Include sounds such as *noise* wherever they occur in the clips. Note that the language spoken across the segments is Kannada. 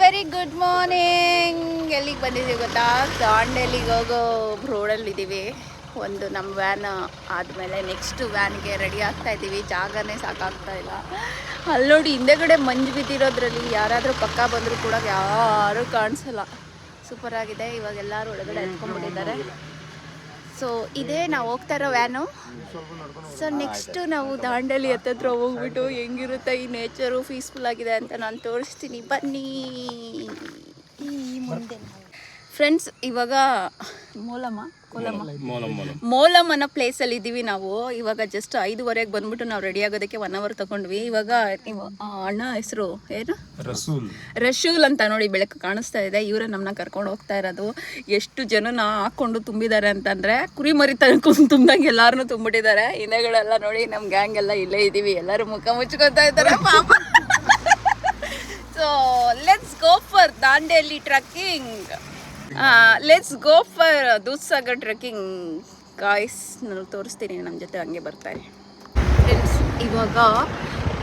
ವೆರಿ ಗುಡ್ ಮಾರ್ನಿಂಗ್ ಎಲ್ಲಿಗೆ ಬಂದಿದ್ದೀವಿ ಗೊತ್ತಾ? ದಾಂಡೇಲಿಗೆ ಹೋಗೋ ರೋಡಲ್ಲಿ ಇದ್ದೀವಿ ಒಂದು ನಮ್ಮ ವ್ಯಾನ್ ಆದಮೇಲೆ ನೆಕ್ಸ್ಟ್ ವ್ಯಾನ್ಗೆ ರೆಡಿ ಆಗ್ತಾ ಇದ್ದೀವಿ ಜಾಗನೇ ಸಾಕಾಗ್ತಾ ಇಲ್ಲ. ಅಲ್ಲಿ ನೋಡಿ, ಹಿಂದೆಗಡೆ ಮಂಜು ಬಿದ್ದಿರೋದ್ರಲ್ಲಿ ಯಾರಾದರೂ ಪಕ್ಕ ಬಂದರೂ ಕೂಡ ಯಾರೂ ಕಾಣಿಸಲ್ಲ. ಸೂಪರ್ ಆಗಿದೆ. ಇವಾಗ ಎಲ್ಲರೂ ಒಳಗಡೆ ಎತ್ಕೊಂಡ್ಬಿಟ್ಟಿದ್ದಾರೆ. ಸೊ ಇದೇ ನಾವು ಹೋಗ್ತಾ ಇರೋ ವ್ಯಾನು. ಸೊ ನೆಕ್ಸ್ಟು ನಾವು ದಾಂಡಲಿ ಹತ್ತತ್ರ ಹೋಗ್ಬಿಟ್ಟು ಹೆಂಗಿರುತ್ತೆ ಈ ನೇಚರು ಪೀಸ್ಫುಲ್ ಆಗಿದೆ ಅಂತ ನಾನು ತೋರಿಸ್ತೀನಿ. ಬನ್ನಿ. ಫ್ರೆಂಡ್ಸ್ ಇವಾಗ ಮೂಲಮ್ಮ ಕೋಲಮ್ಮ. ಮೋಲಮ್ಮನ ಪ್ಲೇಸಲ್ಲಿ ಇದ್ದೀವಿ ನಾವು. ಇವಾಗ ಜಸ್ಟ್ ಐದುವರೆಗೆ ಬಂದ್ಬಿಟ್ಟು ನಾವು ರೆಡಿ ಆಗೋದಕ್ಕೆ ಒನ್ ಅವರ್ ತಗೊಂಡ್ವಿ. ಇವಾಗ ಅಣ್ಣ ಹೆಸರು ಏನು? ರಸೂಲ್. ರಶೂಲ್ ಅಂತ ನೋಡಿ ಬೆಳಕು ಕಾಣಿಸ್ತಾ ಇದೆ. ಇವರೇ ನಮ್ಮನ್ನ ಕರ್ಕೊಂಡು ಹೋಗ್ತಾ ಇರೋದು. ಎಷ್ಟು ಜನನ ಹಾಕೊಂಡು ತುಂಬಿದ್ದಾರೆ ಅಂತಂದ್ರೆ ಕುರಿ ಮರಿ ತಗೊಂಡು ತುಂಬ್ದಂಗೆ ಎಲ್ಲಾರನು ತುಂಬಿಟ್ಟಿದ್ದಾರೆ. ಹಿಂದೆಗಳೆಲ್ಲ ನೋಡಿ ನಮ್ಮ ಗ್ಯಾಂಗ್ ಎಲ್ಲ ಇಲ್ಲೇ ಇದೀವಿ. ಎಲ್ಲರೂ ಮುಖ ಮುಚ್ಕೊತಾ ಇದ್ದಾರೆ ಪಾಪ. So let's go for Dandeli trekking let's go for Dudhsagar trekking guys ನಾನು ತೋರಿಸ್ತೀನಿ ನಮ್ಮ ಜೊತೆ ಹಂಗೆ ಬರ್ತಾರೆ ಫ್ರೆಂಡ್ಸ್ ಇವಾಗ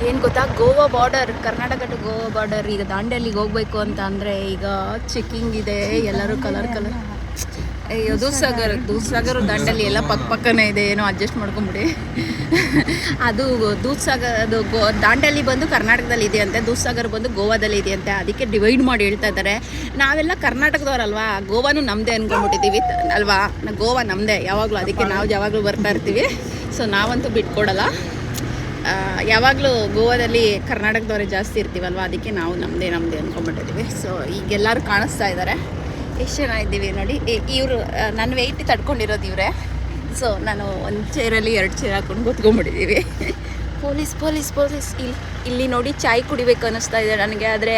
ಏನು ಗೊತ್ತಾ? Goa border Karnataka to Goa border ಈಗ ದಾಂಡೇಲಿಗೆ ಹೋಗ್ಬೇಕು ಅಂತ ಅಂದರೆ ಈಗ ಚೆಕ್ಕಿಂಗ್ ಇದೆ ಎಲ್ಲರೂ ಕಲರ್ ಕಲರ್ ಅಯ್ಯೋ ದೂಸಾಗರ್ ದೂದ್ಸಾಗರ್ ದಂಡಲ್ಲಿ ಎಲ್ಲ ಪಕ್ಕ ಪಕ್ಕನೇ ಇದೆ, ಏನೋ ಅಡ್ಜಸ್ಟ್ ಮಾಡ್ಕೊಂಬಿಡಿ. ಅದು ದೂದ್ಸಾಗರ್ ಅದು ಗೋ ದಾಂಡಲ್ಲಿ ಬಂದು ಕರ್ನಾಟಕದಲ್ಲಿ ಇದೆಯಂತೆ ದೂದ್ಸಾಗರ್ ಬಂದು ಗೋವಾದಲ್ಲಿ ಇದೆಯಂತೆ ಅದಕ್ಕೆ ಡಿವೈಡ್ ಮಾಡಿ ಹೇಳ್ತಾ ಇದ್ದಾರೆ. ನಾವೆಲ್ಲ ಕರ್ನಾಟಕದವ್ರಲ್ವಾ? ಗೋವಾನು ನಮ್ಮದೇ ಅನ್ಕೊಂಡ್ಬಿಟ್ಟಿದ್ದೀವಿ ಅಲ್ವಾ? ಗೋವಾ ನಮ್ಮದೇ ಯಾವಾಗಲೂ ಅದಕ್ಕೆ ನಾವು ಯಾವಾಗಲೂ ಬರ್ತಾ ಇರ್ತೀವಿ. ಸೊ ನಾವಂತೂ ಬಿಟ್ಕೊಡಲ್ಲ. ಯಾವಾಗಲೂ ಗೋವಾದಲ್ಲಿ ಕರ್ನಾಟಕದವರೇ ಜಾಸ್ತಿ ಇರ್ತೀವಲ್ವ? ಅದಕ್ಕೆ ನಾವು ನಮ್ಮದೇ ನಮ್ಮದೇ ಅಂದ್ಕೊಂಡ್ಬಿಟ್ಟಿದ್ದೀವಿ ಸೊ ಈಗೆಲ್ಲರೂ ಕಾಣಿಸ್ತಾ ಇದ್ದಾರೆ. ಎಷ್ಟು ಜನ ಇದ್ದೀವಿ ನೋಡಿ ಇವರು ನನ್ನ ವೆಯ್ಟ್ ತಡ್ಕೊಂಡಿರೋದು ಇವರೇ. ಸೊ ನಾನು ಒಂದು ಚೇರಲ್ಲಿ ಎರಡು ಚೇರ್ ಹಾಕೊಂಡು ಕೂತ್ಕೊಂಡ್ಬಿಟ್ಟಿದ್ದೀವಿ ಪೊಲೀಸ್ ಪೊಲೀಸ್ ಪೊಲೀಸ್. ಇಲ್ಲಿ ಇಲ್ಲಿ ನೋಡಿ ಚಾಯ್ ಕುಡಿಬೇಕು ಅನ್ನಿಸ್ತಾ ಇದೆ ನನಗೆ ಆದರೆ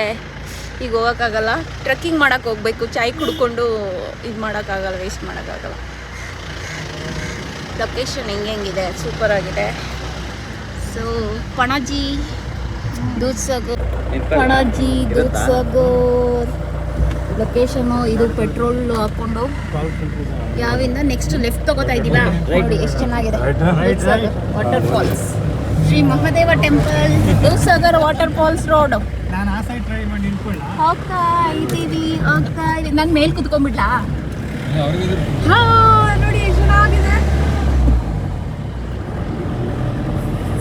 ಈಗ ಹೋಗೋಕ್ಕಾಗಲ್ಲ. ಟ್ರೆಕ್ಕಿಂಗ್ ಮಾಡೋಕ್ಕೆ ಹೋಗ್ಬೇಕು. ಚಾಯ್ ಕುಡ್ಕೊಂಡು ಇದು ಮಾಡೋಕ್ಕಾಗಲ್ಲ ವೇಸ್ಟ್ ಮಾಡೋಕ್ಕಾಗಲ್ಲ. ಲೊಕೇಶನ್ ಹೆಂಗೆ ಹೆಂಗಿದೆ? ಸೂಪರ್ ಆಗಿದೆ. ಸೊ ಪಣಜಿ ದೂದ್ಸಾಗರ್ ಪಣಜಿ ದೂದ್ಸಾಗರ್ ಲೊಕೇಶನು ಇದು ಪೆಟ್ರೋಲ್ ಹಾಕೊಂಡು ಯಾವಿಂದ ನೆಕ್ಸ್ಟ್ ಲೆಫ್ಟ್ ತಗೋತಾ ಇದ್ದೀವಾ ನೋಡಿ ಎಷ್ಟು ಚೆನ್ನಾಗಿದೆ. Water falls Shri Mahadeva temple Dudhsagar water falls road ಹೋಗ್ತಾ ಇದ್ದೀವಿ ಹೋಗ್ತಾ ಇದೀವಿ. ನಾನು ಮೇಲ್ ಕುತ್ಕೊಂಡ್ಬಿಡ್ಲಾ? ಹಾ ನೋಡಿ ಎಷ್ಟು ಚೆನ್ನಾಗಿದೆ.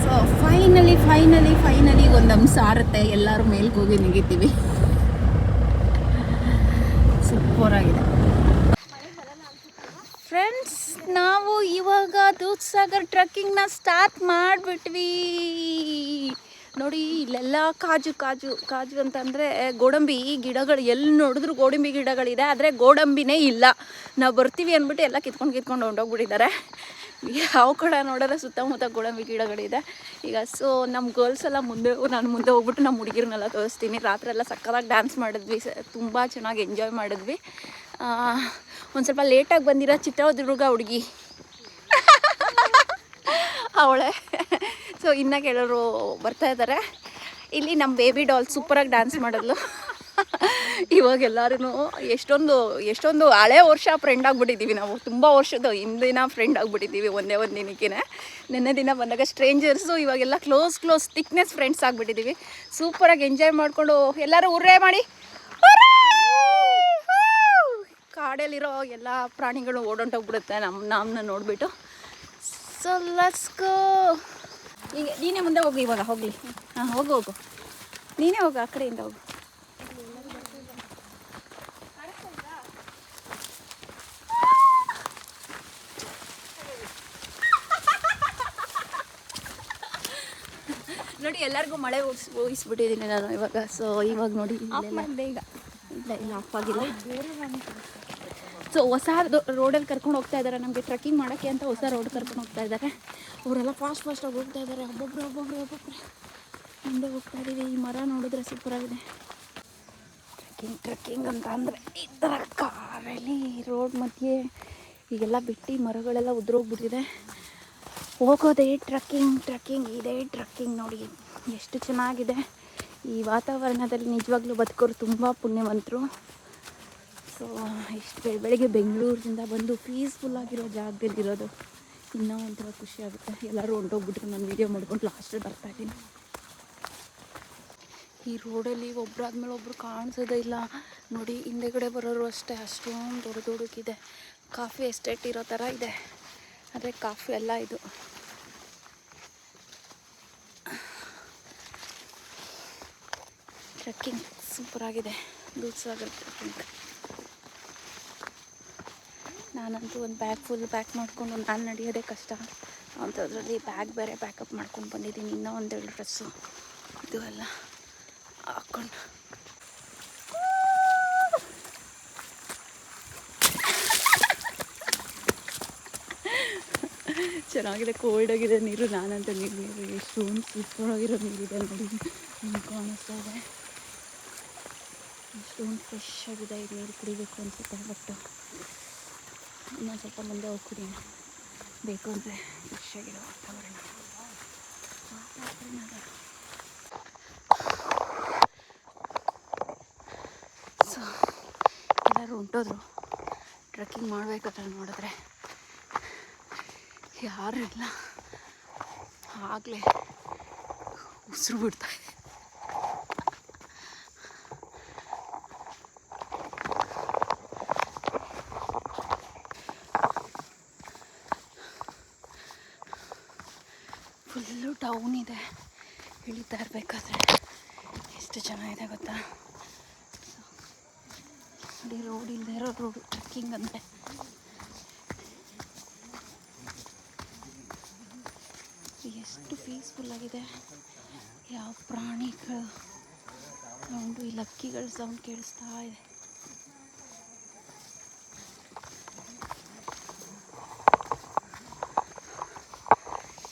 ಸೊ ಫೈನಲಿ ಫೈನಲಿ ಫೈನಲಿ ಒಂದು ಅಂಶ ಆರುತ್ತೆ. ಎಲ್ಲರೂ ಮೇಲ್ಗೆ ಹೋಗಿ ನೆಗಿತೀವಿ. ಸೂಪರ್ ಆಗಿದೆ. ಫ್ರೆಂಡ್ಸ್ ನಾವು ಇವಾಗ ದೂದ್ಸಾಗರ್ ಟ್ರಕ್ಕಿಂಗ್ನ ಸ್ಟಾರ್ಟ್ ಮಾಡಿಬಿಟ್ವಿ. ನೋಡಿ, ಇಲ್ಲೆಲ್ಲ ಕಾಜು ಕಾಜು ಕಾಜು ಅಂತಂದರೆ ಗೋಡಂಬಿ ಗಿಡಗಳು ಎಲ್ಲಿ ನೋಡಿದ್ರು ಗೋಡಂಬಿ ಗಿಡಗಳಿದೆ, ಆದರೆ ಗೋಡಂಬಿನೇ ಇಲ್ಲ. ನಾವು ಬರ್ತೀವಿ ಅಂದ್ಬಿಟ್ಟು ಎಲ್ಲ ಕಿತ್ಕೊಂಡು ಕಿತ್ಕೊಂಡು ಹೊಂಟೋಗ್ಬಿಟ್ಟಿದ್ದಾರೆ ಯಾವ ಕಡೆ ನೋಡಿದ್ರೆ ಸುತ್ತಮುತ್ತ ಗೋಡಂಬಿ ಗಿಡಗಳಿದೆ ಈಗ ಸೊ ನಮ್ಮ ಗರ್ಲ್ಸ್ ಎಲ್ಲ ಮುಂದೆ, ನಾನು ಮುಂದೆ ಹೋಗ್ಬಿಟ್ಟು ನಮ್ಮ ಹುಡುಗಿರನ್ನೆಲ್ಲ ತೋರಿಸ್ತೀನಿ. ರಾತ್ರಿ ಎಲ್ಲ ಸಕ್ಕತ್ತಾಗಿ ಡ್ಯಾನ್ಸ್ ಮಾಡಿದ್ವಿ, ಸ ತುಂಬ ಚೆನ್ನಾಗಿ ಎಂಜಾಯ್ ಮಾಡಿದ್ವಿ. ಒಂದು ಸ್ವಲ್ಪ ಲೇಟಾಗಿ ಬಂದಿರೋ ಚಿತ್ರದುರ್ಗ ಹುಡುಗಿ. ಅವಳೆ. ಸೊ ಇನ್ನು ಕೆಲವರು ಬರ್ತಾ ಇದ್ದಾರೆ ಇಲ್ಲಿ ನಮ್ಮ ಬೇಬಿ ಡಾಲ್ ಸೂಪರಾಗಿ ಡ್ಯಾನ್ಸ್ ಮಾಡಿದ್ಲು *laughs* ಇವಾಗ ಎಲ್ಲರೂ ಎಷ್ಟೊಂದು ಎಷ್ಟೊಂದು ಹಳೆ ವರ್ಷ ಫ್ರೆಂಡ್ ಆಗಿಬಿಟ್ಟಿದ್ದೀವಿ ನಾವು. ತುಂಬ ವರ್ಷದ ಹಿಂದಿನ ಫ್ರೆಂಡ್ ಆಗಿಬಿಟ್ಟಿದ್ದೀವಿ ಒಂದೇ ಒಂದು ದಿನಕ್ಕೆ ನಿನ್ನೆ ದಿನ ಬಂದಾಗ ಸ್ಟ್ರೇಂಜರ್ಸು ಇವಾಗೆಲ್ಲ ಕ್ಲೋಸ್ ಕ್ಲೋಸ್ ಥಿಕ್ನೆಸ್ ಫ್ರೆಂಡ್ಸ್ ಆಗಿಬಿಟ್ಟಿದ್ದೀವಿ. ಸೂಪರಾಗಿ ಎಂಜಾಯ್ ಮಾಡಿಕೊಂಡು ಎಲ್ಲರೂ ಉರ್ರೆ ಮಾಡಿ. ಕಾಡಲ್ಲಿರೋ ಎಲ್ಲ ಪ್ರಾಣಿಗಳು ಓಡೊಂಟೋಗ್ಬಿಡುತ್ತೆ ನಮ್ಮ ನಮ್ಮನ್ನ ನೋಡಿಬಿಟ್ಟು. ಸೊ ಲೆಟ್ಸ್ ಗೋ ಈಗ ನೀನೇ ಮುಂದೆ ಹೋಗು ಇವಾಗ, ಹೋಗಲಿ. ಹಾಂ, ಹೋಗು ಹೋಗು. ನೀನೇ ಹೋಗು, ಆ ಕಡೆಯಿಂದ ಹೋಗು ನೋಡಿ ಎಲ್ಲರಿಗೂ ಮಳೆ ಊಹಿಸ್ ಊಹಿಸ್ಬಿಟ್ಟಿದ್ದೀನಿ ನಾನು ಇವಾಗ. ಸೊ ಇವಾಗ ನೋಡಿ ಈಗ ಇಲ್ಲ ಇಲ್ಲ ಆಫ್ ಆಗಿಲ್ಲ. ಸೊ ಹೊಸ ರೋಡಲ್ಲಿ ಕರ್ಕೊಂಡು ಹೋಗ್ತಾ ಇದ್ದಾರೆ. ನಮಗೆ ಟ್ರೆಕ್ಕಿಂಗ್ ಮಾಡೋಕ್ಕೆ ಅಂತ ಹೊಸ ರೋಡ್ ಕರ್ಕೊಂಡು ಹೋಗ್ತಾ ಇದ್ದಾರೆ. ಅವರೆಲ್ಲ ಫಾಸ್ಟ್ ಫಾಸ್ಟಾಗಿ ಹೋಗ್ತಾ ಇದ್ದಾರೆ. ಒಬ್ಬೊಬ್ರು ಒಬ್ಬೊಬ್ರು ಒಬ್ಬೊಬ್ರು. ಮುಂದೆ ಹೋಗ್ತಾ ಇದ್ದೀವಿ ಈ ಮರ ನೋಡಿದ್ರೆ ಸೂಪರಾಗಿದೆ ಟ್ರೆಕ್ಕಿಂಗ್ ಟ್ರೆಕ್ಕಿಂಗ್ ಅಂತ ಅಂದರೆ ಈ ಥರ ಕಾರಲ್ಲಿ ರೋಡ್ ಮಧ್ಯೆ ಈಗೆಲ್ಲ ಬಿಟ್ಟು ಮರಗಳೆಲ್ಲ ಉದುರೋಗ್ಬಿಟ್ಟಿದೆ. ಹೋಗೋದೇ ಟ್ರಕ್ಕಿಂಗ್ ಟ್ರಕ್ಕಿಂಗ್ ಇದೇ ಟ್ರಕ್ಕಿಂಗ್ ನೋಡಿ. ಎಷ್ಟು ಚೆನ್ನಾಗಿದೆ. ಈ ವಾತಾವರಣದಲ್ಲಿ ನಿಜವಾಗ್ಲೂ ಬದುಕೋರು ತುಂಬ ಪುಣ್ಯವಂತರು. ಸೊ ಇಷ್ಟು ಬೆಳ, ಬೆಳಗ್ಗೆ ಬೆಂಗಳೂರಿಂದ ಬಂದು ಪೀಸ್ಫುಲ್ಲಾಗಿರೋ ಜಾಗದಲ್ಲಿರೋದು ಇನ್ನೂ ಒಂಥರ ಖುಷಿ ಆಗುತ್ತೆ. ಎಲ್ಲರೂ ಹೊಂಟೋಗ್ಬಿಟ್ರು ನಾನು ವೀಡಿಯೋ ಮಾಡ್ಕೊಂಡು ಬರ್ತಾ ಇದ್ದೀನಿ. ಈ ರೋಡಲ್ಲಿ ಒಬ್ಬರಾದ್ಮೇಲೆ ಒಬ್ರು ಕಾಣಿಸೋದೇ ಇಲ್ಲ. ನೋಡಿ, ಹಿಂದೆಗಡೆ ಬರೋರು ಅಷ್ಟೇ, ಅಷ್ಟೊಂದು ದೊಡ್ಡ ದೊಡ್ಡಕ್ಕಿದೆ. ಕಾಫಿ ಎಸ್ಟೇಟ್ ಇರೋ ಥರ ಇದೆ. ಆದರೆ ಕಾಫಿ ಅಲ್ಲ ಇದು. ಟ್ರೆಕ್ಕಿಂಗ್ ಸೂಪರಾಗಿದೆ. ದೂದ್ಸಾಗರ್ ಟ್ರೆಕ್ಕಿಂಗ್. ನಾನಂತೂ ಒಂದು ಬ್ಯಾಗ್ ಫುಲ್ ಪ್ಯಾಕ್ ಮಾಡಿಕೊಂಡು ನಾನು ನಡೆಯೋದೇ ಕಷ್ಟ. ಅಂಥದ್ರಲ್ಲಿ ಬ್ಯಾಗ್ ಬೇರೆ ಬ್ಯಾಕಪ್ ಮಾಡ್ಕೊಂಡು ಬಂದಿದ್ದೀನಿ. ಇನ್ನೂ ಒಂದೆರಡು ಡ್ರೆಸ್ಸು ಇದು ಎಲ್ಲ ಹಾಕ್ಕೊಂಡು. ಚೆನ್ನಾಗಿದೆ ಕೋಲ್ಡ್ ಆಗಿದೆ ನೀರು. ನಾನಂತ ನೀರು ನೀರು ಸೂಪರ್ ಆಗಿರೋ ನೀರಿದೆ ನೋಡಿ. ಕಾಣಿಸ್ತಾ ಇದೆ. ಎಷ್ಟೊಂದು ಫ್ರೆಶ್ ಆಗಿದೆ ಈ ನೀರು ಕುಡಿಬೇಕು ಅನಿಸುತ್ತೆ ಬಟ್ ಇನ್ನೊಂದು ಸ್ವಲ್ಪ ಮುಂದೆ ಹೋಗಿ ಕುಡಿಯೋಣ ಬೇಕು ಅಂದರೆ ಫ್ರೆಶ್ ಆಗಿರೋ ವಾತಾವರಣ. ವಾತಾವರಣ ಸೊ ಎಲ್ಲರೂ ಹೊಂಟೋದ್ರು. ಟ್ರೆಕ್ಕಿಂಗ್ ಮಾಡಬೇಕಾದ್ರೆ ನೋಡಿದ್ರೆ ಯಾರು ಇಲ್ಲ. ಆಗಲೇ ಉಸಿರು ಬಿಡ್ತಾ ಇದೆ ಫುಲ್ಲು ಡೌನ್ ಇದೆ ಇಳಿತಾ ಇರಬೇಕಾದ್ರೆ ಎಷ್ಟು ಚೆನ್ನಾಗಿದೆ ಗೊತ್ತಾ? ನೋಡಿ ರೋಡ್ ಇಲ್ಲದೆ ಇರೋ ರೋಡು ಟ್ರೆಕ್ಕಿಂಗ್ ಅಂದರೆ. ಎಷ್ಟು ಪೀಸ್ಫುಲ್ ಆಗಿದೆ. ಯಾವ ಪ್ರಾಣಿಗಳು ಸೌಂಡು ಈ ಲಕ್ಕಿಗಳ ಸೌಂಡ್ ಕೇಳಿಸ್ತಾ ಇದೆ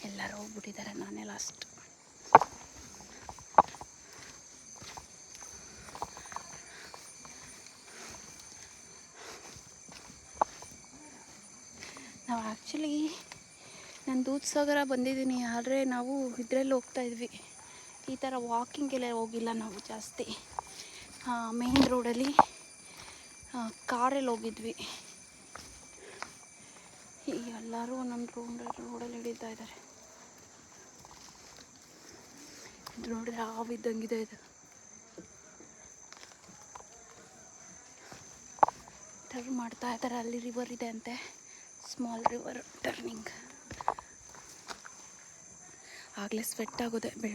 ಎಲ್ಲರೂ ಹೋಗ್ಬಿಟ್ಟಿದ್ದಾರೆ ನಾನೇ ಲಾಸ್ಟ್ ನಾವು ಆ್ಯಕ್ಚುಲಿ ನಾನು ದೂದ್ಸಾಗರ ಬಂದಿದ್ದೀನಿ, ಆದರೆ ನಾವು ಇದರಲ್ಲಿ ಹೋಗ್ತಾ ಇದ್ವಿ. ಈ ಥರ ವಾಕಿಂಗೆಲ್ಲ ಹೋಗಿಲ್ಲ ನಾವು ಜಾಸ್ತಿ. ಮೇನ್ ರೋಡಲ್ಲಿ ಕಾರಲ್ಲಿ ಹೋಗಿದ್ವಿ. ಎಲ್ಲರೂ ನಮ್ಮ ರೋಡ್ ರೋಡಲ್ಲಿ ಹಿಡಿತಾ ಇದ್ದಾರೆ ಇದು ನೋಡಿದ್ರೆ ಹಾವಿದ್ದಂಗಿದೆ ಇದು. ಮಾಡ್ತಾ ಇದ್ದಾರೆ ಅಲ್ಲಿ ರಿವರ್ ಇದೆ ಅಂತೆ. ಸ್ಮಾಲ್ ರಿವರ್ ಟರ್ನಿಂಗ್ ಆಗಲೇ ಸ್ವೆಟ್ ಆಗೋದೆ ಬೆಳ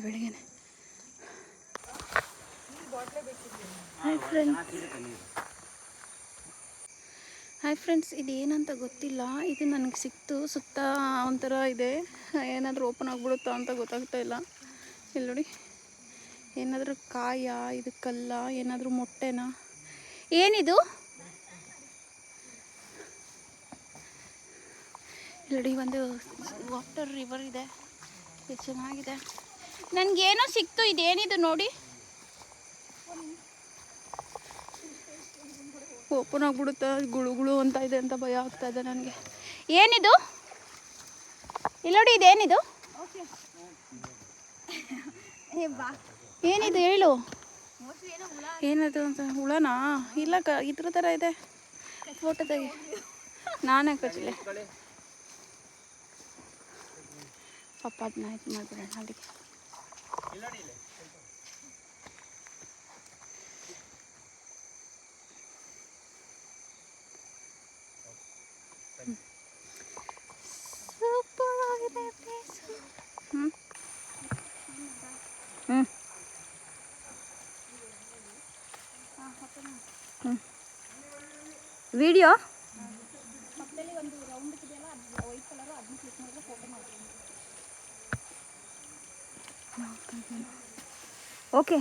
ಹಾಯ್ ಫ್ರೆಂಡ್ಸ್ ಹಾಯ್ ಫ್ರೆಂಡ್ಸ್ ಇದು ಏನಂತ ಗೊತ್ತಿಲ್ಲ. ಇದು ನನಗೆ ಸಿಕ್ತು. ಸುತ್ತ ಒಂಥರ ಇದೆ. ಏನಾದರೂ ಓಪನ್ ಆಗಿಬಿಡುತ್ತಾ ಅಂತ ಗೊತ್ತಾಗ್ತಾ ಇಲ್ಲ. ಇಲ್ಲಿ ನೋಡಿ. ಏನಾದರೂ ಕಾಯ, ಇದು ಕಲ್ಲ, ಏನಾದರೂ ಮೊಟ್ಟೆನಾ? ಏನಿದು? ನೋಡಿ ಒಂದು ವಾಟರ್ ರಿವರ್ ಇದೆ. ಇದು ಚೆನ್ನಾಗಿದೆ. ನನಗೇನೋ ಸಿಕ್ತು ಇದೇನಿದು ನೋಡಿ. ಓಪನ್ ಆಗಿಬಿಡುತ್ತೆ ಗುಳು ಗುಳು ಅಂತ ಇದೆ ಅಂತ ಭಯ ಆಗ್ತಾ ಇದೆ ನನಗೆ. ಏನಿದು? ಇಲ್ಲಿ ನೋಡಿ ಇದೇನಿದು? ಏನಿದು ಹೇಳು. ಏನದು ಅಂತ ಹುಳನಾ? ಇಲ್ಲ ಕ ಇದ್ರ ಥರ ಇದೆ. ಫೋಟೋ ತೆಗಿ. ನಾನೇ ಕಚ್ಚಲಿ ಪಾಪ ಅದನ್ನ ಇದು ಮಾಡಿಬಿಡೋಣ ಅದಕ್ಕೆ ಸೂಪರ್ ಆಗಿದೆ ಪ್ಲೇಸು ಹ್ಞೂ ಹ್ಞೂ ಹ್ಞೂ ವಿಡಿಯೋ ಓಕೆ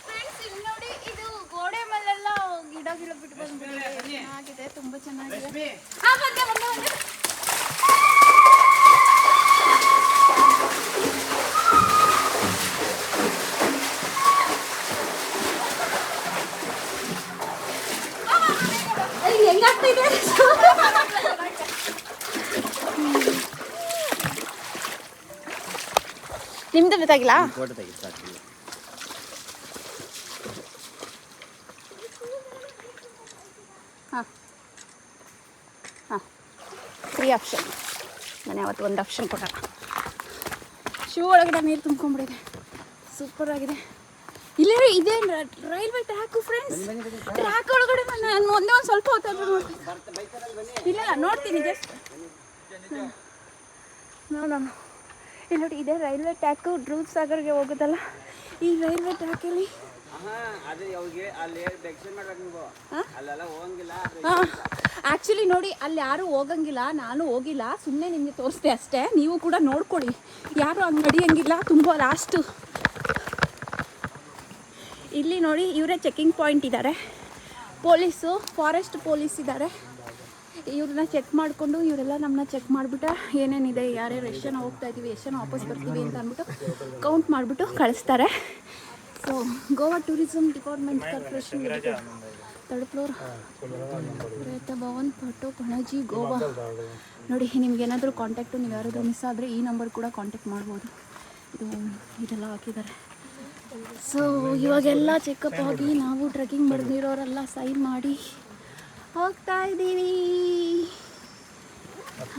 ಫ್ರೆಂಡ್ಸ್ ಇಲ್ಲಿ ನೋಡಿ ಇದು ಗೋಡೆ ಮೇಲೆಲ್ಲ ಗಿಡ ಗಿಡ ಬಿಟ್ಟು ಬಂದ್ಬಿಟ್ಟಿದೆ ಚೆನ್ನಾಗಿದೆ ತುಂಬಾ ಚೆನ್ನಾಗಿದೆ ಹಾ ಬಂದೆ ಬಂದೆ ಬಂದೆ ಫೋಟೋ ತೆಗಿಲ್ಲ ಸಾಕು ಹಾಂ ಆಪ್ಷನ್ ನಾನು ಯಾವತ್ತು ಒಂದು ಆಪ್ಷನ್ ಕೊಡಲ್ಲ ಶೂ ಒಳಗಡೆ ನೀರು ತುಂಬ್ಕೊಂಡ್ಬಿಡಿದೆ ಸೂಪರ್ ಆಗಿದೆ. ಇಲ್ಲೇ ಇದೆ ರೈಲ್ವೆ ಟ್ರ್ಯಾಕು ಫ್ರೆಂಡ್ಸ್ ಟ್ರ್ಯಾಕ್ ಒಳಗಡೆ ನಾನು ಒಂದೇ ಒಂದು ಸ್ವಲ್ಪ ಹೊತ್ತು ನೋಡ್ತೀನಿ. ಇಲ್ಲ ನೋಡ್ತೀನಿ ಜಸ್ಟ್ ನೋಡೋಣ. ನೋಡಿ ಇದೇ ರೈಲ್ವೆ ಟ್ರ್ಯಾಕು ಧ್ರುವ್ ಸಾಗರ್ಗೆ ಹೋಗೋದಲ್ಲ ಈ ರೈಲ್ವೆ ಟ್ರ್ಯಾಕಲ್ಲಿ? ಆ್ಯಕ್ಚುಲಿ ನೋಡಿ ಅಲ್ಲಿ ಯಾರು ಹೋಗಂಗಿಲ್ಲ ನಾನು ಹೋಗಿಲ್ಲ. ಸುಮ್ಮನೆ ನಿಮಗೆ ತೋರಿಸ್ದೆ ಅಷ್ಟೇ. ನೀವು ಕೂಡ ನೋಡ್ಕೊಳ್ಳಿ. ಯಾರು ಹಂಗೆ ನಡಿಯಂಗಿಲ್ಲ ತುಂಬ ಲಾಸ್ಟು ಇಲ್ಲಿ ನೋಡಿ ಇವರೇ ಚೆಕಿಂಗ್ ಪಾಯಿಂಟ್ ಇದ್ದಾರೆ ಪೊಲೀಸು ಫಾರೆಸ್ಟ್ ಪೊಲೀಸ್ ಇದ್ದಾರೆ ಇವ್ರನ್ನ ಚೆಕ್ ಮಾಡಿಕೊಂಡು ಇವರೆಲ್ಲ ನಮ್ಮನ್ನ ಚೆಕ್ ಮಾಡಿಬಿಟ್ಟು, ಏನೇನಿದೆ, ಯಾರ್ಯಾರು ಎಷ್ಟು ಜನ ಹೋಗ್ತಾ ಇದ್ದೀವಿ ಎಷ್ಟು ಜನ ವಾಪಸ್ ಬರ್ತೀವಿ ಅಂತ ಅಂದ್ಬಿಟ್ಟು ಕೌಂಟ್ ಮಾಡಿಬಿಟ್ಟು ಕಳಿಸ್ತಾರೆ. So Goa tourism department corporation third floor Bhavan, Patto, Panaji Goa ನೋಡಿ, ನಿಮ್ಗೆ ಏನಾದರೂ ಕಾಂಟ್ಯಾಕ್ಟು ನೀವು ಯಾರಾದರೂ ಮಿಸ್ ಆದರೆ ಈ ನಂಬರ್ ಕೂಡ ಕಾಂಟ್ಯಾಕ್ಟ್ ಮಾಡ್ಬೋದು. ಇದು, ಇದೆಲ್ಲ ಹಾಕಿದ್ದಾರೆ. ಸೊ ಇವಾಗೆಲ್ಲ ಚೆಕಪ್ ಆಗಿ ನಾವು ಟ್ರೆಕ್ಕಿಂಗ್ ಮಾಡಿದಿರೋರೆಲ್ಲ ಸೈನ್ ಮಾಡಿ ಹೋಗ್ತಾ ಇದ್ದೀವಿ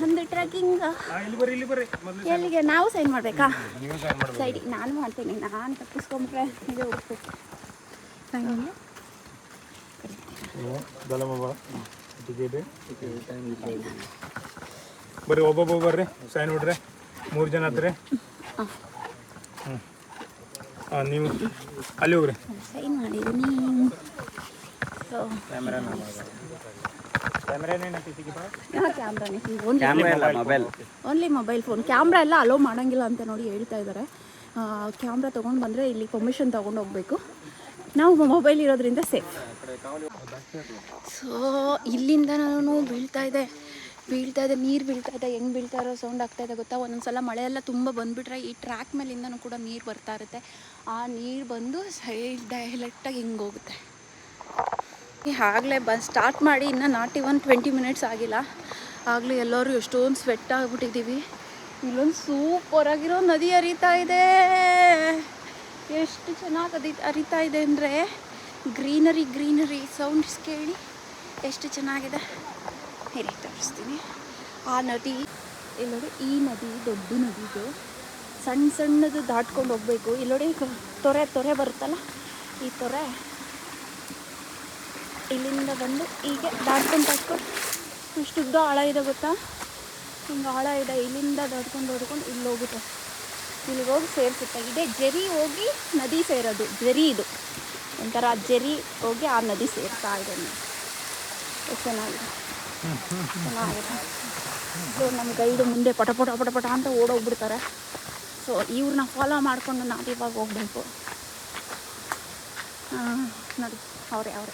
ಒಂದು ಟ್ರೆಕ್ಕಿಂಗ್. ಎಲ್ಲಿಗೆ? ನಾವು ಸೈನ್ ಮಾಡಬೇಕಾ? ನೀವು ಸೈನ್ ಮಾಡ್ಬೇಕು. ಸೈಡಿ ನಾನು ಮಾಡ್ತೀನಿ. ನಾನು ತಪ್ಪಿಸ್ಕೊಂಡ್ರೆ ಇದು ಹೋಗ್ಬೇಕು ಬರ್ರಿ ಒಬ್ಬೊಬ್ಬ ಬರ್ರಿ. ಸೈನ್ ಬಿಡ್ರಿ ಮೂರು ಜನ ಹತ್ರಿ. ಹಾಂ ಹ್ಞೂ ಹಾಂ ನೀವು ಅಲ್ಲಿ ಹೋಗ್ರಿ. ಸೈನ್ ಮಾಡಿದ್ದೀನಿ. Mobile only mobile phone camera ಎಲ್ಲ ಅಲೋ ಮಾಡಂಗಿಲ್ಲ ಅಂತ ನೋಡಿ ಹೇಳ್ತಾ ಇದ್ದಾರೆ ಕ್ಯಾಮ್ರಾ ತೊಗೊಂಡು ಬಂದರೆ ಇಲ್ಲಿ ಪರ್ಮಿಷನ್ ತೊಗೊಂಡು ಹೋಗಬೇಕು. ನಾವು ಮೊಬೈಲ್ ಇರೋದ್ರಿಂದ ಸೇಫ್ ಸೊ ಇಲ್ಲಿಂದ ನಾನು ಬೀಳ್ತಾ ಇದೆ. ಬೀಳ್ತಾ ಇದೆ ನೀರು ಬೀಳ್ತಾ ಇದೆ. ಹೆಂಗೆ ಬೀಳ್ತಾ ಇರೋ ಸೌಂಡ್ ಆಗ್ತಾ ಇದೆ ಗೊತ್ತಾ? ಒಂದೊಂದು ಸಲ ಮಳೆ ಎಲ್ಲ ತುಂಬ ಬಂದುಬಿಟ್ರೆ ಈ ಟ್ರ್ಯಾಕ್ ಮೇಲಿಂದನೂ ಕೂಡ ನೀರು ಬರ್ತಾ ಇರುತ್ತೆ. ಆ ನೀರು ಬಂದು ಸೈಡ್ ಡೈಲೆಕ್ಟಾಗಿ ಹಿಂಗೆ ಹೋಗುತ್ತೆ. ಆಗಲೇ ಬ ಸ್ಟಾರ್ಟ್ ಮಾಡಿ ಇನ್ನೂ ನಾಟ್ ಇವನ್ ಟ್ವೆಂಟಿ ಮಿನಿಟ್ಸ್ ಆಗಿಲ್ಲ. ಆಗಲೇ ಎಲ್ಲರೂ ಎಷ್ಟೊಂದು ಸ್ವೆಟ್ ಆಗಿಬಿಟ್ಟಿದ್ದೀವಿ ಇಲ್ಲೊಂದು ಸೂಪರ್ ಆಗಿರೋ ನದಿ ಹರಿತಾ ಇದೆ. ಎಷ್ಟು ಚೆನ್ನಾಗಿ ಅದಿ, ಹರಿತಾ ಇದೆ ಅಂದರೆ ಗ್ರೀನರಿ ಗ್ರೀನರಿ ಸೌಂಡ್ಸ್ ಕೇಳಿ ಎಷ್ಟು ಚೆನ್ನಾಗಿದೆ. ಹೇಳಿ, ತೋರಿಸ್ತೀನಿ. ಆ ನದಿ ಇಲ್ಲಿ ಈ ನದಿ ದೊಡ್ಡ ನದಿ ಇದು. ಸಣ್ಣ ಸಣ್ಣದು ದಾಟ್ಕೊಂಡು ಹೋಗಬೇಕು. ಇಲ್ಲಿ ತೊರೆ ತೊರೆ ಬರುತ್ತಲ್ಲ, ಈ ತೊರೆ. ಇಲ್ಲಿಂದ ಬಂದು ಹೀಗೆ ದಾಟ್ಕೊಂಡು ದಾಟ್ಕೊಂಡು ಇಷ್ಟು ಉದ್ದ ಆಳ ಇದೆ ಗೊತ್ತಾ? ಹಿಂಗೆ ಆಳ ಇದೆ. ಇಲ್ಲಿಂದ ದಾಟ್ಕೊಂಡು ಹೊಡ್ಕೊಂಡು ಇಲ್ಲಿ ಹೋಗುತ್ತೆ ಇಲ್ಲಿಗೆ ಹೋಗಿ ಸೇರಿಸುತ್ತೆ. ಇದೇ ಜರಿ ಹೋಗಿ ನದಿ ಸೇರೋದು. ಜರಿ ಇದು. ಒಂಥರ ಜರಿ ಹೋಗಿ ಆ ನದಿ ಸೇರ್ತಾ ಇದೆ. ಚೆನ್ನಾಗಿದೆ. ಚೆನ್ನಾಗಿದೆ. ಸೊ ನಮ್ಮ ಗೈಡು ಮುಂದೆ ಪಟ ಪಟ ಪಟ ಪಟ ಅಂತ ಓಡೋಗ್ಬಿಡ್ತಾರೆ ಸೊ ಇವ್ರನ್ನ ಫಾಲೋ ಮಾಡಿಕೊಂಡು ನಾವು ಇವಾಗ ಹೋಗ್ಬೇಕು. ಹಾಂ, ನೋಡಿ. ಅವರೇ ಅವರೇ.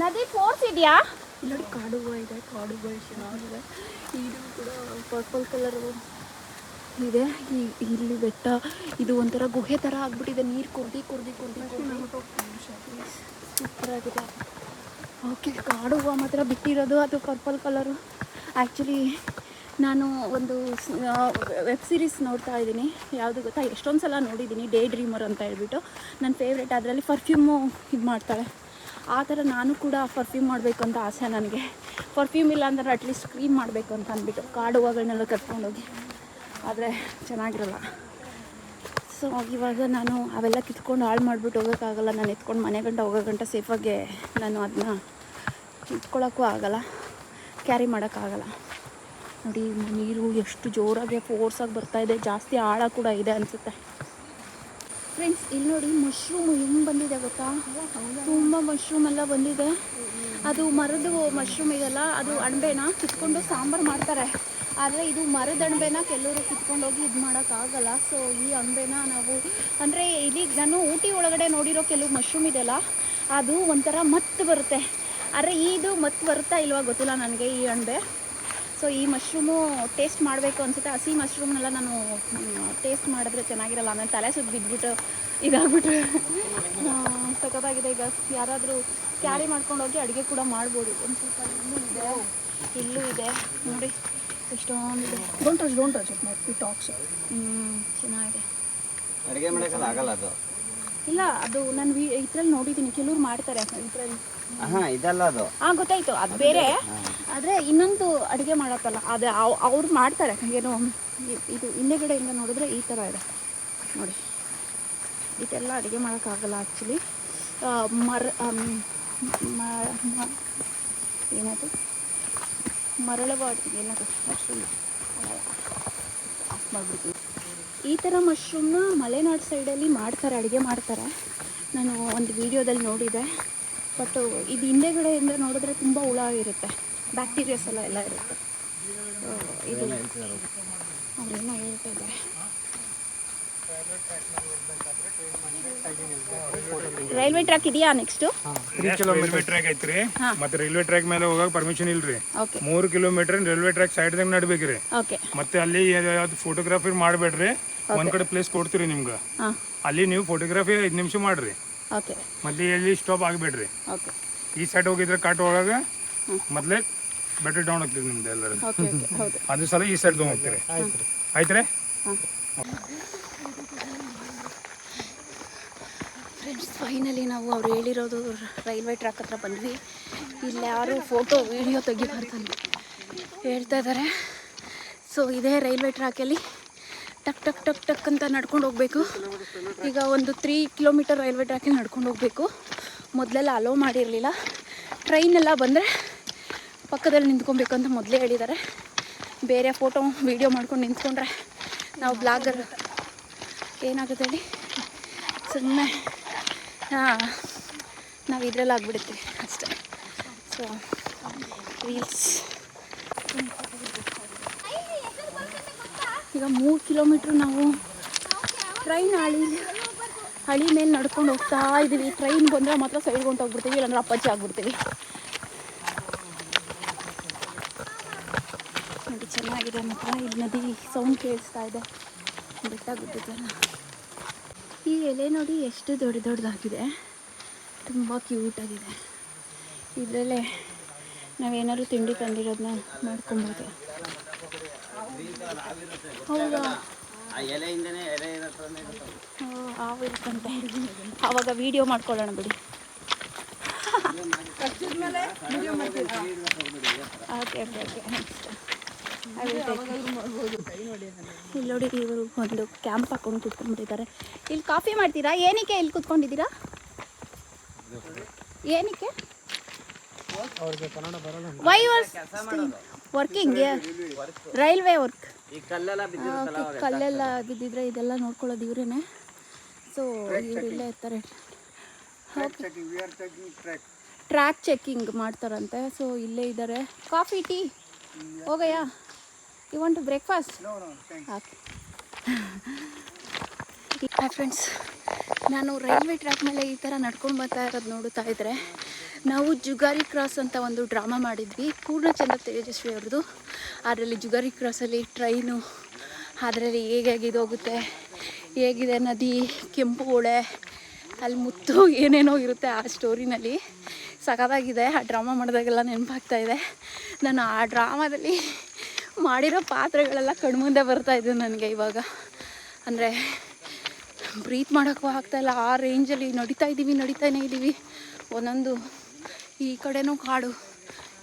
ನದಿ ಫೋರ್ಸ್ ಇದೆಯಾ? ಇಲ್ಲಿ ಕಾಡು ಹೂವು ಇದೆ ಕಾಡುಗಳು ಚೆನ್ನಾಗಿದೆ ಇದು ಕೂಡ ಪರ್ಪಲ್ ಕಲರ್ ಇದೆ. ಇಲ್ಲಿ ಬೆಟ್ಟ ಇದು ಒಂಥರ ಗುಹೆ ಥರ ಆಗ್ಬಿಟ್ಟಿದೆ. ನೀರು ಕುರ್ದಿ ಕುರ್ದಿ ಕುರ್ದಿ ಸೂಪರ್ ಆಗಿದೆ. ಓಕೆ ಕಾಡು ಹೂವು ಮಾತ್ರ ಬಿಟ್ಟಿರೋದು ಅದು ಪರ್ಪಲ್ ಕಲರು ಆ್ಯಕ್ಚುಲಿ ನಾನು ಒಂದು ವೆಬ್ ಸೀರೀಸ್ ನೋಡ್ತಾ ಇದ್ದೀನಿ. ಯಾವುದು ಗೊತ್ತಾ? ಎಷ್ಟೊಂದು ಸಲ ನೋಡಿದ್ದೀನಿ ಡೇ ಡ್ರೀಮರ್ ಅಂತ ಹೇಳ್ಬಿಟ್ಟು. ನನ್ನ ಫೇವ್ರೇಟ್ ಅದರಲ್ಲಿ ಪರ್ಫ್ಯೂಮು ಇದು ಮಾಡ್ತಾಳೆ ಆ ಥರ ನಾನು ಕೂಡ ಪರ್ಫ್ಯೂಮ್ ಮಾಡಬೇಕು ಅಂತ ಆಸೆ ನನಗೆ. ಪರ್ಫ್ಯೂಮ್ ಇಲ್ಲ ಅಂದ್ರೆ ಅಟ್ಲೀಸ್ಟ್ ಕ್ರೀಮ್ ಮಾಡಬೇಕು ಅಂತ ಅಂದ್ಬಿಟ್ಟು ಕಾಡು ಹೂವುಗಳನ್ನೆಲ್ಲ ಕಟ್ಕೊಂಡೋಗಿ ಆದರೆ ಚೆನ್ನಾಗಿರಲ್ಲ. ಸೊ ಇವಾಗ ನಾನು ಅವೆಲ್ಲ ಕಿತ್ಕೊಂಡು ಹಾಳು ಮಾಡಿಬಿಟ್ಟು ಹೋಗೋಕ್ಕಾಗಲ್ಲ. ನಾನು ಎತ್ಕೊಂಡು ಮನೆ ಗಂಟ, ಹೋಗೋ ಗಂಟ ಸೇಫಾಗೆ ನಾನು ಅದನ್ನ ಇಟ್ಕೊಳ್ಳೋಕ್ಕೂ ಆಗಲ್ಲ. ಕ್ಯಾರಿ ಮಾಡೋಕ್ಕಾಗಲ್ಲ ನೋಡಿ, ನೀರು ಎಷ್ಟು ಜೋರಾಗಿ ಫೋರ್ಸಾಗಿ ಬರ್ತಾ ಇದೆ. ಜಾಸ್ತಿ ಆಳ ಕೂಡ ಇದೆ ಅನಿಸುತ್ತೆ. ಫ್ರೆಂಡ್ಸ್ ಇಲ್ಲಿ ನೋಡಿ ಮಶ್ರೂಮ್ ಹೆಂಗೆ ಬಂದಿದೆ ಗೊತ್ತಾ? ತುಂಬ ಮಶ್ರೂಮ್ ಎಲ್ಲ ಬಂದಿದೆ. ಅದು ಮರದ ಮಶ್ರೂಮ್ ಇದೆಲ್ಲ ಅದು ಅಣಬೆನ ಕಿತ್ಕೊಂಡು ಸಾಂಬಾರು ಮಾಡ್ತಾರೆ. ಆದರೆ ಇದು ಮರದ ಅಣಬೆನ ಕೆಲವರು ಕಿತ್ಕೊಂಡು ಹೋಗಿ ಇದು ಮಾಡೋಕ್ಕಾಗಲ್ಲ ಸೊ ಈ ಅಣಬೆನ ನಾವು, ಅಂದರೆ ಇಲ್ಲಿ ನಾನು ಊಟಿ ಒಳಗಡೆ ನೋಡಿರೋ ಕೆಲವು ಮಶ್ರೂಮ್ ಇದೆಯಲ್ಲ, ಅದು ಒಂಥರ ಮತ್ತೆ ಬರುತ್ತೆ. ಆದರೆ ಇದು ಮತ್ತೆ ಬರುತ್ತಾ ಇಲ್ವಾ ಗೊತ್ತಿಲ್ಲ ನನಗೆ ಈ ಅಣಬೆ. ಸೊ ಈ ಮಶ್ರೂಮು ಟೇಸ್ಟ್ ಮಾಡಬೇಕು ಅನಿಸುತ್ತೆ. ಹಸಿ ಮಶ್ರೂಮ್ನೆಲ್ಲ ನಾನು ಟೇಸ್ಟ್ ಮಾಡಿದ್ರೆ ಚೆನ್ನಾಗಿರಲ್ಲ ಆಮೇಲೆ ತಲೆ ಸುತ್ತ ಬಿದ್ದುಬಿಟ್ಟು ಇದಾಗ್ಬಿಟ್ರೆ. ಸಖತ್ತಾಗಿದೆ. ಈಗ ಯಾರಾದರೂ ಕ್ಯಾರಿ ಮಾಡ್ಕೊಂಡು ಹೋಗಿ ಅಡುಗೆ ಕೂಡ ಮಾಡ್ಬೋದು. ಒಂದು ಸ್ವಲ್ಪ ಇಲ್ಲೂ ಇದೆ. ಇಲ್ಲೂ ಇದೆ. ನೋಡಿ, ಎಷ್ಟೊಂದಿದೆ. Don't touch don't it talks ಹ್ಞೂ ಚೆನ್ನಾಗಿದೆ. ಅಡುಗೆ ಮಾಡೋಕ್ಕಲ್ಲ ಆಗಲ್ಲ ಅದು. ಇಲ್ಲ ಅದು ನಾನು ಇದ್ರಲ್ಲಿ ನೋಡಿದ್ದೀನಿ ಕೆಲವ್ರು ಮಾಡ್ತಾರೆ ಇದ್ರಲ್ಲಿ. ಹಾಂ ಇದಲ್ಲ ಅದು. ಹಾಂ ಗೊತ್ತಾಯ್ತು ಅದು ಬೇರೆ. ಆದ್ರೆ ಇನ್ನೊಂದು ಅಡುಗೆ ಮಾಡತ್ತಲ್ಲ ಅದು ಅವ್- ಅವ್ರು ಮಾಡ್ತಾರೆ ಏನೋ ಇದು ಹಿಂದೆಗಡೆಯಿಂದ ನೋಡಿದ್ರೆ ಈ ಥರ ಇದೆ. ನೋಡಿ ಇದೆಲ್ಲ ಅಡುಗೆ ಮಾಡೋಕ್ಕಾಗಲ್ಲ ಆ್ಯಕ್ಚುಲಿ ಮರ ಏನದು? ಮರಳವಾಡಿ ಏನಾದ್ರು ಮಶ್ರೂಮ್ ಮಾಡಿಬಿಡ್ತೀವಿ ಈ ಥರ ಮಶ್ರೂಮ್ನ ಮಲೆನಾಡು ಸೈಡಲ್ಲಿ ಮಾಡ್ತಾರೆ ಅಡುಗೆ ಮಾಡ್ತಾರೆ. ನಾನು ಒಂದು ವಿಡಿಯೋದಲ್ಲಿ ನೋಡಿದೆ. ಬಟ್ ಇದು ಹಿಂದೆಗಡೆಯಿಂದ ನೋಡಿದ್ರೆ ತುಂಬ ಹುಳ ಇರುತ್ತೆ. ಬ್ಯಾಕ್ಟೀರಿಯಾಸ್ ಎಲ್ಲ ಎಲ್ಲ ಇರುತ್ತೆ. ಅವರೆಲ್ಲ ಇದು ಹೇಳ್ತಾ ಇದ್ದಾರೆ ರೈಲ್ವೆ ಟ್ರ್ಯಾಕ್ ಇದೆಯಾ ನೆಕ್ಸ್ಟ್ ರೈಲ್ವೆ ಟ್ರ್ಯಾಕ್ ಐತ್ರಿ. ಮತ್ತೆ ರೈಲ್ವೆ ಟ್ರ್ಯಾಕ್ ಮೇಲೆ ಹೋಗಕ್ ಪರ್ಮಿಷನ್ ಇಲ್ರಿ. ಮೂರು ಕಿಲೋಮೀಟರ್ ರೈಲ್ವೆ ಟ್ರ್ಯಾಕ್ ಸೈಡ್ದಾಗ ನಡ್ಬೇಕ್ರಿ. ಮತ್ತೆ ಅಲ್ಲಿ ಫೋಟೋಗ್ರಾಫಿ ಮಾಡ್ಬೇಡ್ರಿ. ಒಂದ್ ಕಡೆ ಪ್ಲೇಸ್ ಕೊಡ್ತೀರಿ ನಿಮ್ಗ. ಅಲ್ಲಿ ನೀವು ಫೋಟೋಗ್ರಾಫಿ ಐದ್ ನಿಮಿಷ ಮಾಡ್ರಿ. ಮತ್ತೆ ಎಲ್ಲಿ ಸ್ಟಾಪ್ ಆಗ್ಬೇಡ್ರಿ. ಓಕೆ ಈ ಸೈಡ್ ಹೋಗಿದ್ರೆ ಕಾಟ್ ಒಳಗ ಮೊದ್ಲೇ ಬೆಟರ್ ಡೌನ್ ಆಗ್ತದೆ ನಿಮ್ದು ಎಲ್ಲರೂ. ಅದ್ರ ಸಲ ಈ ಸೈಡ್ ಹೋಗ್ತೀರಿ ಆಯ್ತ್ರಿ ಹಾಂ ಫ್ರೆಂಡ್ಸ್ ಫೈನಲಿ ನಾವು ಅವ್ರು ಹೇಳಿರೋದು ರೈಲ್ವೆ ಟ್ರ್ಯಾಕ್ ಹತ್ರ ಬಂದ್ವಿ. ಇಲ್ಲಿ ಯಾರು ಫೋಟೋ ವಿಡಿಯೋ ತೆಗಿಬಾರ್ದು ಹೇಳ್ತಾ ಇದ್ದಾರೆ ಸೊ ಇದೇ ರೈಲ್ವೆ ಟ್ರ್ಯಾಕಲ್ಲಿ ಟಕ್ ಟಕ್ ಟಕ್ ಟಕ್ ಅಂತ ನಡ್ಕೊಂಡು ಹೋಗಬೇಕು. ಈಗ ಒಂದು ತ್ರೀ ಕಿಲೋಮೀಟರ್ ರೈಲ್ವೆ ಟ್ರ್ಯಾಕಲ್ಲಿ ನಡ್ಕೊಂಡು ಹೋಗಬೇಕು. ಮೊದಲೆಲ್ಲ ಅಲೋ ಮಾಡಿರಲಿಲ್ಲ. ಟ್ರೈನೆಲ್ಲ ಬಂದರೆ ಪಕ್ಕದಲ್ಲಿ ನಿಂತ್ಕೊಬೇಕು ಅಂತ ಮೊದಲೇ ಹೇಳಿದ್ದಾರೆ. ಬೇರೆ ಫೋಟೋ ವೀಡಿಯೋ ಮಾಡ್ಕೊಂಡು ನಿಂತ್ಕೊಂಡ್ರೆ ನಾವು ಬ್ಲಾಗರ್ ಏನಾಗುತ್ತೆ ಹೇಳಿ? ಸುಮ್ಮನೆ ಹಾಂ. ನಾವು ಇದರಲ್ಲಿ ಆಗ್ಬಿಡ್ತೀವಿ ಅಷ್ಟೇ. ಸೊ ರೀಲ್ಸ್ ಈಗ ಮೂರು ಕಿಲೋಮೀಟ್ರ್ ನಾವು ಟ್ರೈನ್ ಹಳಿ ಹಳಿ ಮೇಲೆ ನಡ್ಕೊಂಡು ಹೋಗ್ತಾ ಇದ್ದೀವಿ ಟ್ರೈನ್ ಬಂದರೆ ಮಾತ್ರ ಸೈಡ್ಗೆ ಹೊಂಟೋಗ್ಬಿಡ್ತೀವಿ ಇಲ್ಲಾಂದ್ರೆ ಅಪ್ಪಾಜಿ ಆಗ್ಬಿಡ್ತೀವಿ. ನೋಡಿ, ಚೆನ್ನಾಗಿದೆ ಮಾತ್ರ. ಇಲ್ಲಿ ನದಿ ಸೌಂಡ್ ಕೇಳಿಸ್ತಾ ಇದೆ. ಬೆಟ್ಟ ಗುಡ್ಡದಲ್ಲ ಎಲೆ ನೋಡಿ ಎಷ್ಟು ದೊಡ್ಡ ದೊಡ್ಡದಾಗಿದೆ. ತುಂಬ ಕ್ಯೂಟಾಗಿದೆ ಇದರಲ್ಲೇ ನಾವೇನಾದ್ರು ತಿಂಡಿ ತಂದಿರೋದನ್ನ ಮಾಡ್ಕೊಬೋದು. ಹೌದಾ? ಹಾವು ಇರುತ್ತಂತೆ ಆವಾಗ ವಿಡಿಯೋ ಮಾಡ್ಕೊಳ್ಳೋಣ ಬಿಡಿ. ಓಕೆ ಓಕೆ ಓಕೆ ನೆಕ್ಸ್ಟ್ ಇಲ್ಲಿ ನೋಡಿ ಇವರು ಒಂದು ಕ್ಯಾಂಪ್ ಹಾಕೊಂಡು ಕುತ್ಕೊಂಡ್ಬಿಟ್ಟಿದ್ದಾರೆ ಇಲ್ಲಿ ಕಾಫಿ ಮಾಡ್ತೀರಾ? ಏನಕ್ಕೆ ಇಲ್ಲಿ ಕುತ್ಕೊಂಡಿದ್ದೀರಾ? ಏನಕ್ಕೆ? ವೈ ವರ್ಕಿಂಗ್ ರೈಲ್ವೆ ವರ್ಕ್ ಕಲ್ಲೆಲ್ಲ ಬಿದ್ದಿದ್ರೆ ಇದೆಲ್ಲ ನೋಡ್ಕೊಳ್ಳೋದು ಇವರೇನೆ. ಸೊ ಇವ್ರು ಇಲ್ಲೇ ಇರ್ತಾರೆ. ಟ್ರ್ಯಾಕ್ ಚೆಕಿಂಗ್ ಮಾಡ್ತಾರಂತೆ. ಸೊ ಇಲ್ಲೇ ಇದ್ದಾರೆ. Coffee tea ಹೋಗಯ್ಯ? You want to breakfast okay hi friends ನಾನು ರೈಲ್ವೆ ಟ್ರ್ಯಾಕ್ ಮೇಲೆ ಈ ಥರ ನಡ್ಕೊಂಡು ಬರ್ತಾ ಇರೋದು ನೋಡುತ್ತಾ ಇದ್ದರೆ ನಾವು ಜುಗಾರಿ ಕ್ರಾಸ್ ಅಂತ ಒಂದು ಡ್ರಾಮಾ ಮಾಡಿದ್ವಿ. ಪೂರ್ಣಚಂದ್ರ ತೇಜಸ್ವಿ ಅವ್ರದ್ದು. ಅದರಲ್ಲಿ ಜುಗಾರಿ ಕ್ರಾಸಲ್ಲಿ ಟ್ರೈನು ಅದರಲ್ಲಿ ಹೇಗೆ ಹೋಗುತ್ತೆ ಹೇಗಿದೆ ನದಿ ಕೆಂಪು ಹೊಳೆ ಅಲ್ಲಿ ಮುತ್ತು ಏನೇನೋ ಇರುತ್ತೆ ಆ ಸ್ಟೋರಿನಲ್ಲಿ ಸಖತ್ತಾಗಿದೆ. ಆ ಡ್ರಾಮಾ ಮಾಡಿದಾಗೆಲ್ಲ ನೆನಪಾಗ್ತಾ ಇದೆ. ನಾನು ಆ ಡ್ರಾಮಾದಲ್ಲಿ ಮಾಡಿರೋ ಪಾತ್ರೆಗಳೆಲ್ಲ ಕಣ್ಮುಂದೆ ಬರ್ತಾ ಇದೆ ನನಗೆ ಇವಾಗ. ಅಂದರೆ ಬ್ರೀತ್ ಮಾಡೋಕ್ಕೂ ಆಗ್ತಾಯಿಲ್ಲ ಆ ರೇಂಜಲ್ಲಿ ನಡೀತಾ ಇದ್ದೀವಿ, ನಡೀತಾನೆ ಇದ್ದೀವಿ. ಒಂದೊಂದು ಈ ಕಡೆನೂ ಕಾಡು,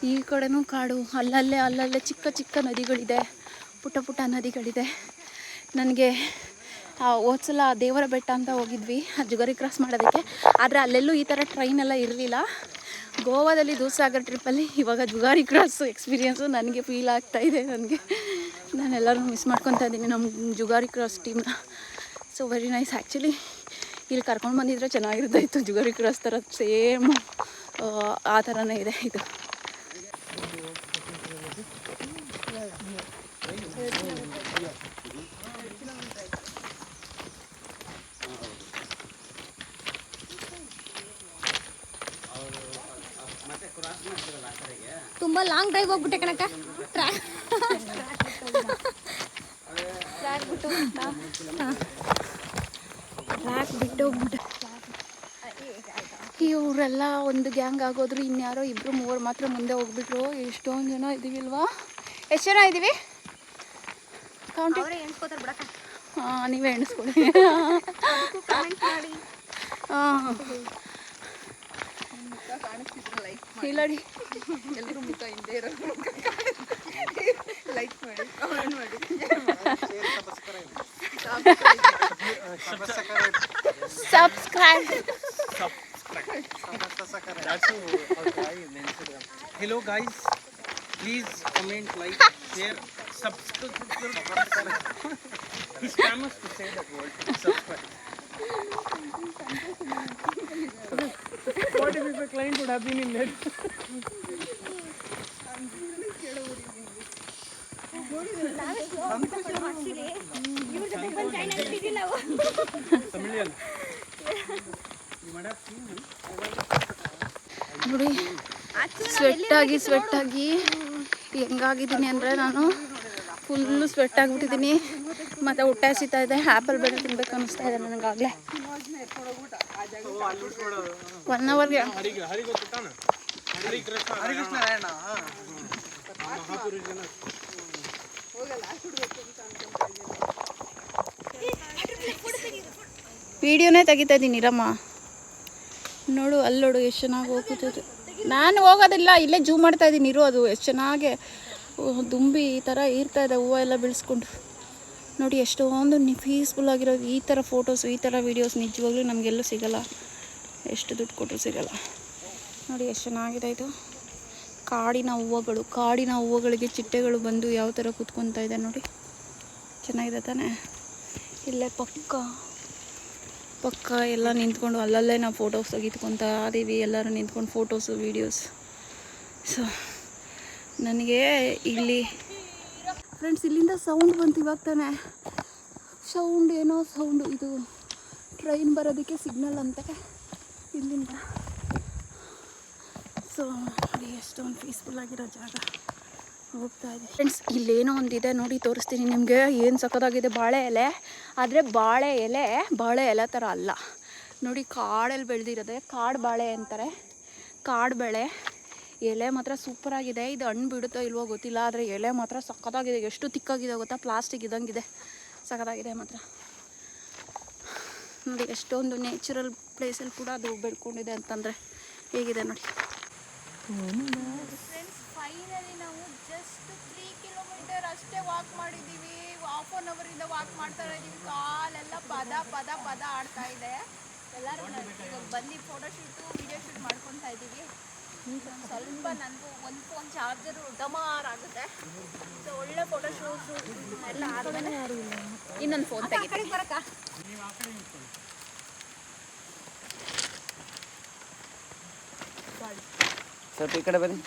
ಈ ಕಡೆನೂ ಕಾಡು. ಅಲ್ಲಲ್ಲೇ ಅಲ್ಲಲ್ಲೇ ಚಿಕ್ಕ ಚಿಕ್ಕ ನದಿಗಳಿದೆ. ಪುಟ್ಟ ಪುಟ್ಟ ನದಿಗಳಿದೆ. ನನಗೆ ಹೋದ್ಸಲ ದೇವರ ಬೆಟ್ಟ ಅಂತ ಹೋಗಿದ್ವಿ. ಆ, ಜುಗರಿ ಕ್ರಾಸ್ ಮಾಡೋದಕ್ಕೆ. ಆದರೆ ಅಲ್ಲೆಲ್ಲೂ ಈ ಥರ ಟ್ರೈನೆಲ್ಲ ಇರಲಿಲ್ಲ. ಗೋವಾದಲ್ಲಿ ದೂಸಾಗರ್ ಟ್ರಿಪ್ಪಲ್ಲಿ ಇವಾಗ ಜುಗಾರಿ ಕ್ರಾಸ್ ಎಕ್ಸ್ಪೀರಿಯೆನ್ಸು ನನಗೆ ಫೀಲ್ ಆಗ್ತಾ ಇದೆ ನನಗೆ. ನಾನೆಲ್ಲರೂ ಮಿಸ್ ಮಾಡ್ಕೊತಾ ಇದ್ದೀನಿ ನಮ್ಮ ಜುಗಾರಿ ಕ್ರಾಸ್ ಟೀಮ್ನ ಸೊ ವೆರಿ ನೈಸ್ ಆ್ಯಕ್ಚುಲಿ ಇಲ್ಲಿ ಕರ್ಕೊಂಡು ಬಂದಿದ್ರೆ ಚೆನ್ನಾಗಿರ್ತಾಯಿತ್ತು ಜುಗಾರಿ ಕ್ರಾಸ್ ಥರ ಸೇಮ್ ಆ ಥರನೇ ಇದೆ ಇದು. ತುಂಬಾ ಲಾಂಗ್ ಡ್ರೈವ್ ಹೋಗ್ಬಿಟ್ಟೆ ಕಣಕ್ಕ. ಟ್ರ್ಯಾಕ್ ಬಿಟ್ಟು ಟ್ರ್ಯಾಕ್ ಬಿಟ್ಟು ಹೋಗ್ಬಿಟ್ಟೆ. ಇವರೆಲ್ಲ ಒಂದು ಗ್ಯಾಂಗ್ ಆಗೋದ್ರು ಇನ್ಯಾರೋ ಇಬ್ಬರು ಮೂವರು ಮಾತ್ರ ಮುಂದೆ ಹೋಗ್ಬಿಟ್ರು. ಎಷ್ಟೊಂದು ಜನ ಇದ್ದೀವಿಲ್ವಾ ಎಷ್ಟು ಜನ ಇದ್ದೀವಿ ಹಾಂ ನೀವೇ ಎಣಿಸ್ಕೊಡಿ ಹಾಂ. ಇಲ್ಲ ಎಲ್ಲರೂ ಮುಖ ಹಿಂದೆ ಇರೋ ಲೈಕ್ ಮಾಡಿ ಕಾಮೆಂಟ್ ಮಾಡಿ subscribe Hello guys, please comment, like, share, subscribe. Sweat ಆಗಿ ಸ್ವೆಟ್ ಆಗಿ ಹೆಂಗಾಗಿದ್ದೀನಿ ಅಂದರೆ ನಾನು ಫುಲ್ಲು ಸ್ವೆಟ್ ಆಗಿಬಿಟ್ಟಿದ್ದೀನಿ ಮತ್ತು ಹೊಟ್ಟೆ ಹಸಿತಾ ಇದೆ ಆ್ಯಪಲ್ ಬೇರೆ ತಿನ್ಬೇಕು ಅನ್ನಿಸ್ತಾ ಇದೆ ನನಗಾಗಲೇ ಒನ್ ಅವರ್ಗೆ ವಿಡಿಯೋನೇ ತೆಗಿತಾ ಇದ್ದೀನಿ ರಮ್ಮ ನೋಡು ಅಲ್ಲೋಡು ಎಷ್ಟು ಚೆನ್ನಾಗಿ ಹೋಗ್ತಿದ್ದು ನಾನು ಹೋಗೋದಿಲ್ಲ, ಇಲ್ಲೇ ಜೂ ಮಾಡ್ತಾ ಇದ್ದೀನಿ, ಇರು ಅದು, ಎಷ್ಟು ಚೆನ್ನಾಗೆ. ದುಂಬಿ ಈ ಥರ ಇರ್ತಾ ಇದೆ, ಹೂವು ಎಲ್ಲ ಬೆಳೆಸ್ಕೊಂಡು. ನೋಡಿ, ಎಷ್ಟೊಂದು ಪೀಸ್ಫುಲ್ ಆಗಿರೋ ಈ ಥರ ಫೋಟೋಸು ಈ ಥರ ವೀಡಿಯೋಸ್ ನಿಜವಾಗ್ಲೂ ನಮಗೆಲ್ಲೂ ಸಿಗಲ್ಲ. ಎಷ್ಟು ದುಡ್ಡು ಕೊಟ್ಟರು ಸಿಗಲ್ಲ. ನೋಡಿ, ಎಷ್ಟು ಚೆನ್ನಾಗಿದೆ ಇದು. ಕಾಡಿನ ಹೂವುಗಳು, ಕಾಡಿನ ಹೂವುಗಳಿಗೆ ಚಿಟ್ಟೆಗಳು ಬಂದು ಯಾವ ಥರ ಕೂತ್ಕೊತಾ ಇದೆ ನೋಡಿ. ಚೆನ್ನಾಗಿದೆ ತಾನೇ? ಇಲ್ಲೇ ಪಕ್ಕ ಪಕ್ಕ ಎಲ್ಲ ನಿಂತ್ಕೊಂಡು ಅಲ್ಲಲ್ಲೇ ನಾವು ಫೋಟೋಸ್ ತೆಗೆದುಕೊತಾ ಅದೀವಿ ಎಲ್ಲರೂ ನಿಂತ್ಕೊಂಡು ಫೋಟೋಸು ವೀಡಿಯೋಸ್ ಸೊ ನನಗೆ ಇಲ್ಲಿ ಫ್ರೆಂಡ್ಸ್ ಇಲ್ಲಿಂದ ಸೌಂಡ್ ಬಂತು ಇವಾಗ ತಾನೆ. ಸೌಂಡ್ ಏನೋ ಸೌಂಡು ಇದು. ಟ್ರೈನ್ ಬರೋದಕ್ಕೆ ಸಿಗ್ನಲ್ ಅಂತೆ ಇಲ್ಲಿಂದ. ಸೊ ಎಷ್ಟೊಂದು ಪೀಸ್ಫುಲ್ ಆಗಿರೋ ಜಾಗ. ಹೋಗ್ತಾ ಇದೆ. ಫ್ರೆಂಡ್ಸ್ ಇಲ್ಲೇನೋ ಒಂದಿದೆ ನೋಡಿ, ತೋರಿಸ್ತೀನಿ ನಿಮಗೆ. ಏನು ಸಕ್ಕದಾಗಿದೆ ಬಾಳೆ ಎಲೆ. ಆದರೆ ಬಾಳೆ ಎಲೆ ಬಾಳೆ ಎಲೆ ಥರ ಅಲ್ಲ. ನೋಡಿ, ಕಾಡಲ್ಲಿ ಬೆಳೆದಿರೋದೆ ಕಾಡು ಬಾಳೆ ಅಂತಾರೆ. ಕಾಡು ಬೆಳೆ. ಎಲೆ ಮಾತ್ರ ಸೂಪರಾಗಿದೆ ಇದು ಹಣ್ಣು ಬಿಡುತ್ತೋ ಇಲ್ವೋ ಗೊತ್ತಿಲ್ಲ, ಆದರೆ ಎಲೆ ಮಾತ್ರ ಸಕ್ಕದಾಗಿದೆ ಎಷ್ಟು ತಿಕ್ಕಾಗಿದೆ ಗೊತ್ತಾ? ಪ್ಲಾಸ್ಟಿಕ್ ಇದ್ದಂಗಿದೆ. ಸಕ್ಕದಾಗಿದೆ ಮಾತ್ರ. ನೋಡಿ, ಎಷ್ಟೊಂದು ನೇಚರಲ್ ಪ್ಲೇಸಲ್ಲಿ ಕೂಡ ಅದು ಬೆಳ್ಕೊಂಡಿದೆ ಅಂತಂದರೆ ಹೇಗಿದೆ ನೋಡಿ ಫ್ರೆಂಡ್ಸ್ ಫೈನಲಿ ನಾವು ಜಸ್ಟ್ ತ್ರೀ ಅಷ್ಟೇ ವಾಕ್ ಮಾಡಿದ್ದೀವಿ ಹಾಫ್ ಅವರ್ ಅವರಿಂದ ವಾಕ್ ಮಾಡ್ತಾ ಇದೀವಿ ಕಾಲೆಲ್ಲ ಪದ ಪದ ಪದ ಆಡ್ತಾ ಇದೆ. ಎಲ್ಲರೂ ಇವಾಗ ಫೋಟೋ ಫೋಟೋಶೂಟು ವಿಡಿಯೋ ಶೂಟ್ ಮಾಡ್ಕೊತಾ ಇದ್ದೀವಿ. ಸ್ವಲ್ಪ ನನಗೂ ಒಂದು ಫೋನ್ ಚಾರ್ಜರು ಡಮಾರ್ ಆಗುತ್ತೆ. ಸೊ ಒಳ್ಳೆ ಫೋಟೋ ಶೂಟ್ ಎಲ್ಲ ಆದಮೇಲೆ ಇನ್ನೊಂದು ಫೋನ್ ಬರಕ ಸ್ವಲ್ಪ ಈ ಕಡೆ ಬನ್ನಿ.